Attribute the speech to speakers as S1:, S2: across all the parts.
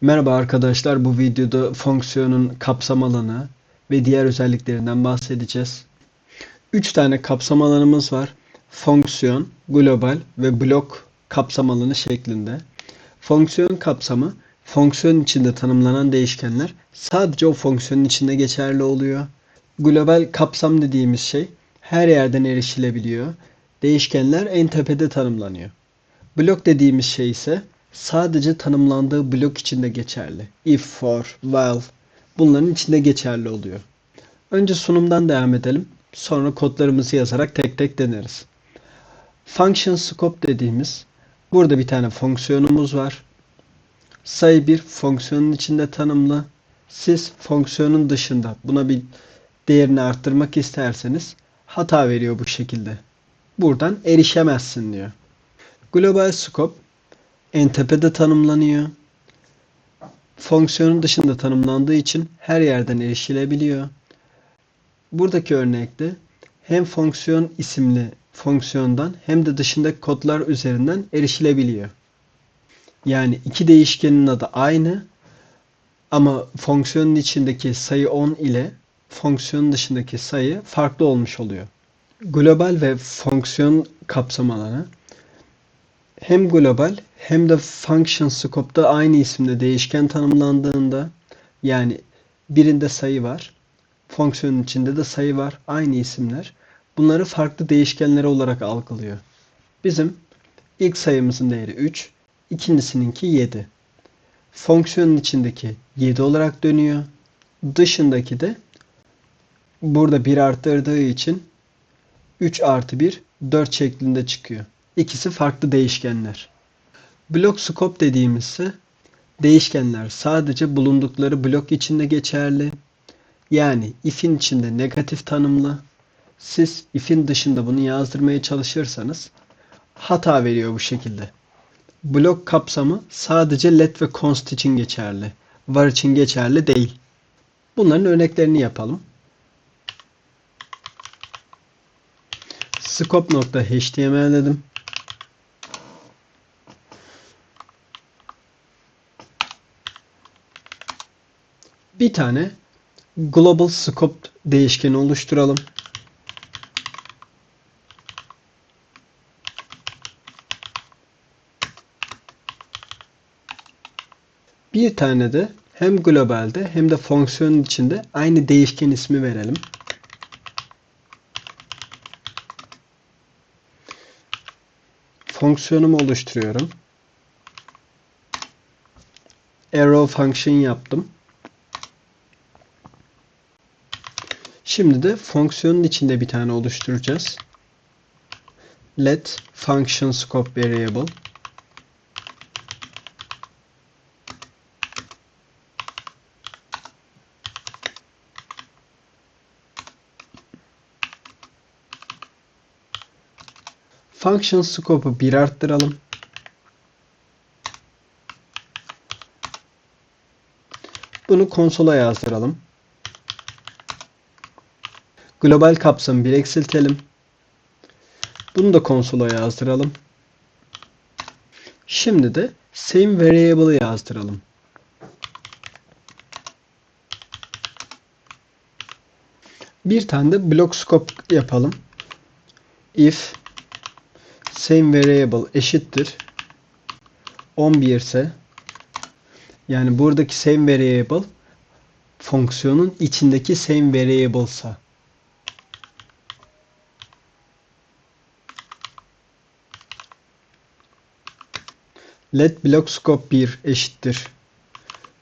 S1: Merhaba arkadaşlar, bu videoda fonksiyonun kapsam alanı ve diğer özelliklerinden bahsedeceğiz. 3 tane kapsam alanımız var. Fonksiyon, global ve blok kapsam alanı şeklinde. Fonksiyon kapsamı, fonksiyon içinde tanımlanan değişkenler sadece o fonksiyonun içinde geçerli oluyor. Global kapsam dediğimiz şey her yerden erişilebiliyor. Değişkenler en tepede tanımlanıyor. Blok dediğimiz şey ise sadece tanımlandığı blok içinde geçerli. If, for, while bunların içinde geçerli oluyor. Önce sunumdan devam edelim. Sonra kodlarımızı yazarak tek tek deneriz. Function scope dediğimiz burada bir tane fonksiyonumuz var. Sayı bir fonksiyonun içinde tanımlı. Siz fonksiyonun dışında buna bir değerini arttırmak isterseniz hata veriyor bu şekilde. Buradan erişemezsin diyor. Global scope en tepede tanımlanıyor. Fonksiyonun dışında tanımlandığı için her yerden erişilebiliyor. Buradaki örnekte hem fonksiyon isimli fonksiyondan hem de dışındaki kodlar üzerinden erişilebiliyor. Yani iki değişkenin adı aynı ama fonksiyonun içindeki sayı 10 ile fonksiyonun dışındaki sayı farklı olmuş oluyor. Global ve fonksiyon kapsam alanı hem global hem de function scope'da aynı isimde değişken tanımlandığında yani birinde sayı var, fonksiyonun içinde de sayı var, aynı isimler. Bunları farklı değişkenleri olarak algılıyor. Bizim ilk sayımızın değeri 3, ikincisininki 7. Fonksiyonun içindeki 7 olarak dönüyor. Dışındaki de burada 1 arttırdığı için 3 artı 1 4 şeklinde çıkıyor. İkisi farklı değişkenler. Blok scope dediğimizse değişkenler sadece bulundukları blok içinde geçerli. Yani if'in içinde negatif tanımlı. Siz if'in dışında bunu yazdırmaya çalışırsanız hata veriyor bu şekilde. Blok kapsamı sadece let ve const için geçerli. Var için geçerli değil. Bunların örneklerini yapalım. Scope.html dedim. Bir tane global scope değişkeni oluşturalım. Bir tane de hem globalde hem de fonksiyonun içinde aynı değişken ismi verelim. Fonksiyonumu oluşturuyorum. Arrow function yaptım. Şimdi de fonksiyonun içinde bir tane oluşturacağız. Let function scope variable Function scope'u bir arttıralım. Bunu konsola yazdıralım. Global kapsamı bir eksiltelim. Bunu da konsola yazdıralım. Şimdi de same variable'ı yazdıralım. Bir tane de block scope yapalım. If same variable eşittir 11 ise yani buradaki same variable fonksiyonun içindeki same variable'sa let block scope 1 eşittir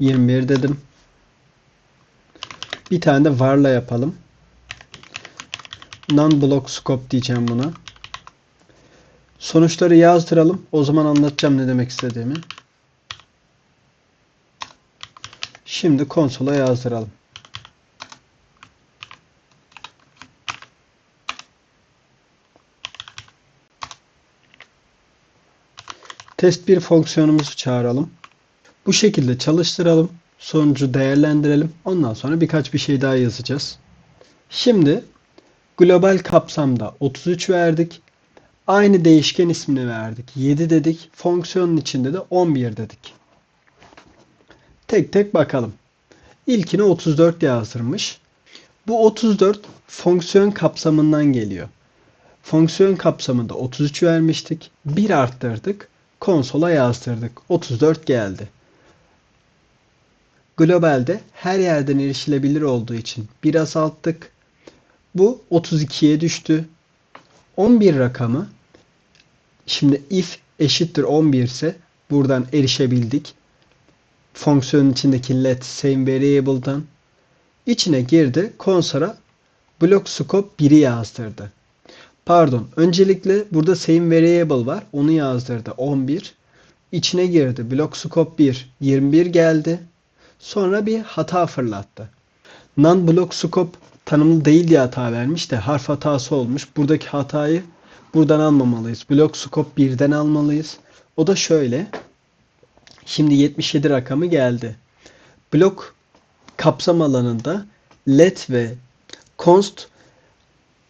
S1: 21 dedim. Bir tane de varla yapalım. Non block scope diyeceğim buna. Sonuçları yazdıralım. O zaman anlatacağım ne demek istediğimi. Şimdi konsola yazdıralım. Test 1 fonksiyonumuzu çağıralım. Bu şekilde çalıştıralım. Sonucu değerlendirelim. Ondan sonra birkaç bir şey daha yazacağız. Şimdi global kapsamda 33 verdik. Aynı değişken ismini verdik. 7 dedik. Fonksiyonun içinde de 11 dedik. Tek tek bakalım. İlkine 34 yazdırmış. Bu 34 fonksiyon kapsamından geliyor. Fonksiyon kapsamında 33 vermiştik. 1 arttırdık. Konsola yazdırdık. 34 geldi. Globalde her yerden erişilebilir olduğu için 1 azalttık. Bu 32'ye düştü. 11 rakamı şimdi if eşittir 11 ise buradan erişebildik. Fonksiyonun içindeki let same variable'dan içine girdi. Konsola block scope 1'i yazdırdı. Pardon. Öncelikle burada same variable var. Onu yazdırdı. 11. İçine girdi. Block scope 1. 21 geldi. Sonra bir hata fırlattı. Non-block scope tanımlı değil diye hata vermiş de harf hatası olmuş. Buradaki hatayı buradan almamalıyız. Block scope 1'den almalıyız. O da şöyle. Şimdi 77 rakamı geldi. Blok kapsam alanında let ve const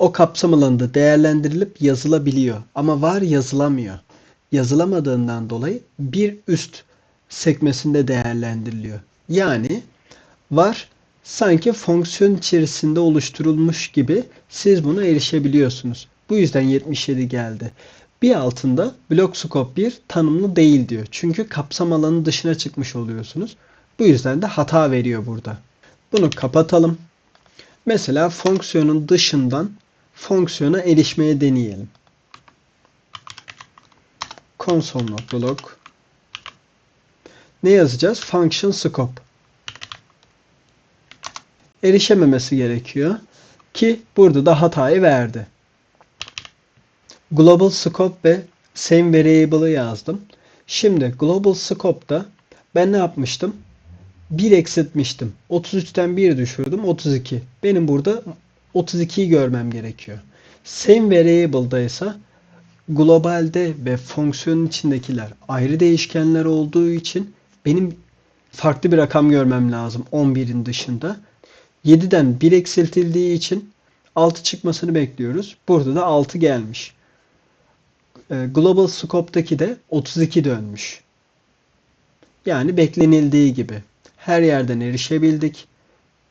S1: o kapsam alanında değerlendirilip yazılabiliyor. Ama var yazılamıyor. Yazılamadığından dolayı bir üst sekmesinde değerlendiriliyor. Yani var sanki fonksiyon içerisinde oluşturulmuş gibi siz buna erişebiliyorsunuz. Bu yüzden 77 geldi. Bir altında blok scope 1 tanımlı değil diyor. Çünkü kapsam alanı dışına çıkmış oluyorsunuz. Bu yüzden de hata veriyor burada. Bunu kapatalım. Mesela fonksiyonun dışından fonksiyona erişmeye deneyelim. Console.log Ne yazacağız? Function scope. Erişememesi gerekiyor. Ki burada da hatayı verdi. Global scope ve same variable'ı yazdım. Şimdi global scope'da ben ne yapmıştım? 1 eksiltmiştim. 33'ten 1 düşürdüm. 32. Benim burada 32'yi görmem gerekiyor. Same variable'da ise globalde ve fonksiyonun içindekiler ayrı değişkenler olduğu için benim farklı bir rakam görmem lazım 11'in dışında. 7'den 1 eksiltildiği için 6 çıkmasını bekliyoruz. Burada da 6 gelmiş. Ee, Global Scope'daki de 32 dönmüş. Yani beklenildiği gibi. Her yerden erişebildik.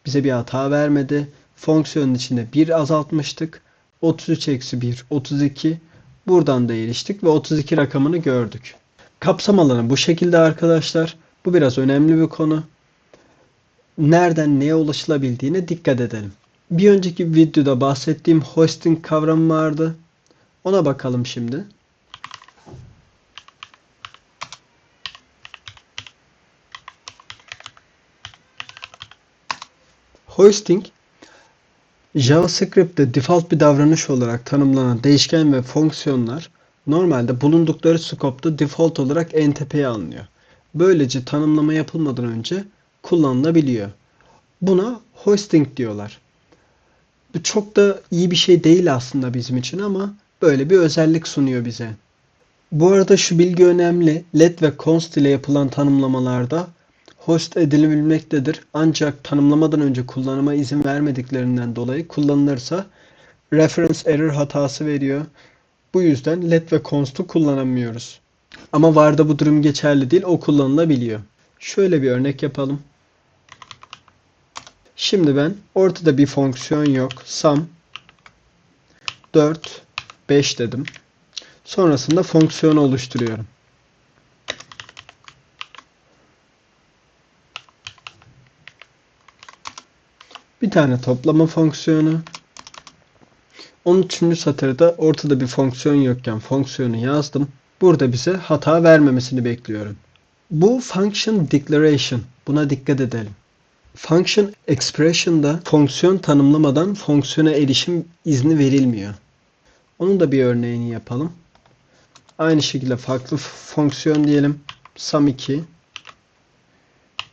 S1: Bize bir hata vermedi. Fonksiyonun içinde 1 azaltmıştık. 33 eksi 1, 32. Buradan da eriştik ve 32 rakamını gördük. Kapsam alanı bu şekilde arkadaşlar. Bu biraz önemli bir konu. Nereden neye ulaşılabildiğine dikkat edelim. Bir önceki videoda bahsettiğim hosting kavramı vardı. Ona bakalım şimdi. Hosting JavaScript'te default bir davranış olarak tanımlanan değişken ve fonksiyonlar normalde bulundukları scope'da default olarak en tepeye alınıyor. Böylece tanımlama yapılmadan önce kullanılabiliyor. Buna hosting diyorlar. Bu çok da iyi bir şey değil aslında bizim için ama böyle bir özellik sunuyor bize. Bu arada şu bilgi önemli. Let ve const ile yapılan tanımlamalarda host edilebilmektedir. Ancak tanımlamadan önce kullanıma izin vermediklerinden dolayı kullanılırsa reference error hatası veriyor. Bu yüzden let ve const'u kullanamıyoruz. Ama varda bu durum geçerli değil. O kullanılabiliyor. Şöyle bir örnek yapalım. Şimdi ben ortada bir fonksiyon yok. Sum 4 5 dedim. Sonrasında fonksiyonu oluşturuyorum. Bir tane toplama fonksiyonu. 13. satırda ortada bir fonksiyon yokken fonksiyonu yazdım. Burada bize hata vermemesini bekliyorum. Bu function declaration. Buna dikkat edelim. Function expression'da fonksiyon tanımlamadan fonksiyona erişim izni verilmiyor. Onun da bir örneğini yapalım. Aynı şekilde farklı fonksiyon diyelim. Sum2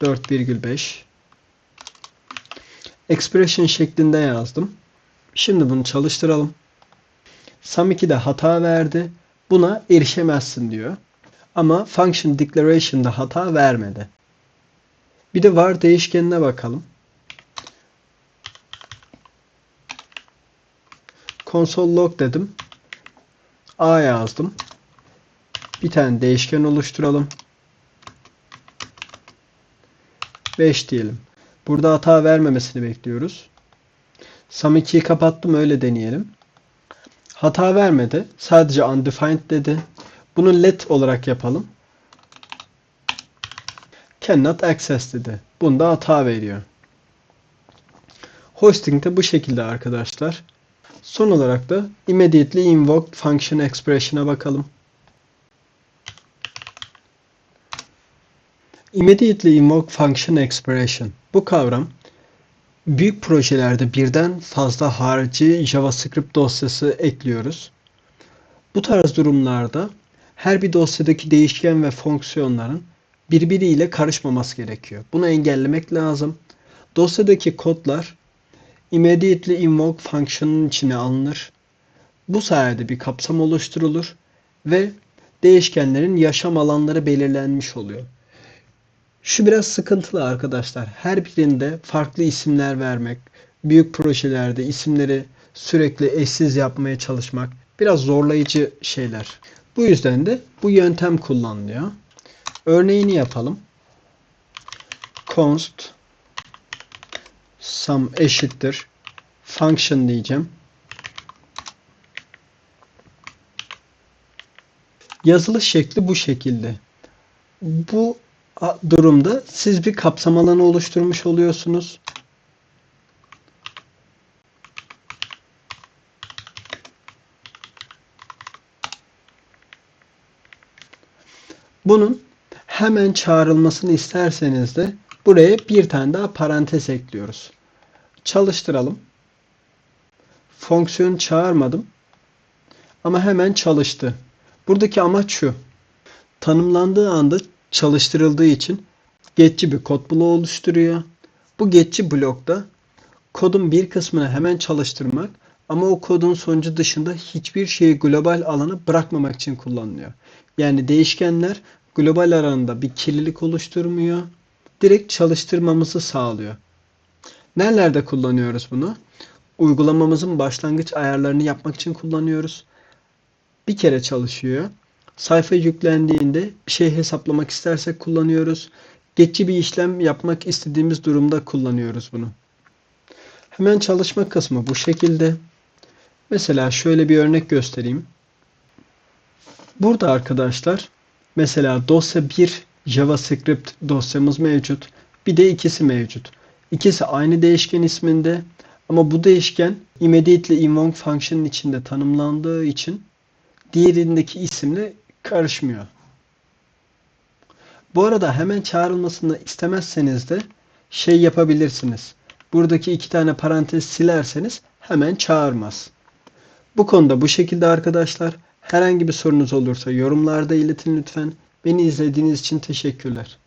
S1: 4,5 expression şeklinde yazdım. Şimdi bunu çalıştıralım. Sum2'de hata verdi. Buna erişemezsin diyor. Ama function declaration'da hata vermedi. Bir de var değişkenine bakalım. Console log dedim. A yazdım. Bir tane değişken oluşturalım. 5 diyelim. Burada hata vermemesini bekliyoruz. Sum 2'yi kapattım öyle deneyelim. Hata vermedi. Sadece undefined dedi. Bunu let olarak yapalım. Cannot access dedi. Bunda hata veriyor. Hosting de bu şekilde arkadaşlar. Son olarak da immediately invoked function expression'a bakalım. Immediately invoked function expression. Bu kavram büyük projelerde birden fazla harici JavaScript dosyası ekliyoruz. Bu tarz durumlarda her bir dosyadaki değişken ve fonksiyonların birbiriyle karışmaması gerekiyor. Bunu engellemek lazım. Dosyadaki kodlar immediately invoke function'ın içine alınır. Bu sayede bir kapsam oluşturulur ve değişkenlerin yaşam alanları belirlenmiş oluyor. Şu biraz sıkıntılı arkadaşlar. Her birinde farklı isimler vermek, büyük projelerde isimleri sürekli eşsiz yapmaya çalışmak biraz zorlayıcı şeyler. Bu yüzden de bu yöntem kullanılıyor. Örneğini yapalım. const sum eşittir function diyeceğim. Yazılış şekli bu şekilde. Bu durumda siz bir kapsam alanı oluşturmuş oluyorsunuz. Bunun hemen çağrılmasını isterseniz de buraya bir tane daha parantez ekliyoruz. Çalıştıralım. Fonksiyon çağırmadım. Ama hemen çalıştı. Buradaki amaç şu. Tanımlandığı anda çalıştırıldığı için getçi bir kod bloğu oluşturuyor. Bu getçi blokta kodun bir kısmını hemen çalıştırmak ama o kodun sonucu dışında hiçbir şeyi global alana bırakmamak için kullanılıyor. Yani değişkenler global aranda bir kirlilik oluşturmuyor. Direkt çalıştırmamızı sağlıyor. Nerelerde kullanıyoruz bunu? Uygulamamızın başlangıç ayarlarını yapmak için kullanıyoruz. Bir kere çalışıyor. Sayfa yüklendiğinde şey hesaplamak istersek kullanıyoruz. Geçici bir işlem yapmak istediğimiz durumda kullanıyoruz bunu. Hemen çalışma kısmı bu şekilde. Mesela şöyle bir örnek göstereyim. Burada arkadaşlar mesela dosya 1 JavaScript dosyamız mevcut. Bir de ikisi mevcut. İkisi aynı değişken isminde ama bu değişken immediately invoke function'ın içinde tanımlandığı için diğerindeki isimle karışmıyor. Bu arada hemen çağrılmasını istemezseniz de şey yapabilirsiniz. Buradaki iki tane parantez silerseniz hemen çağırmaz. Bu konuda bu şekilde arkadaşlar. Herhangi bir sorunuz olursa yorumlarda iletin lütfen. Beni izlediğiniz için teşekkürler.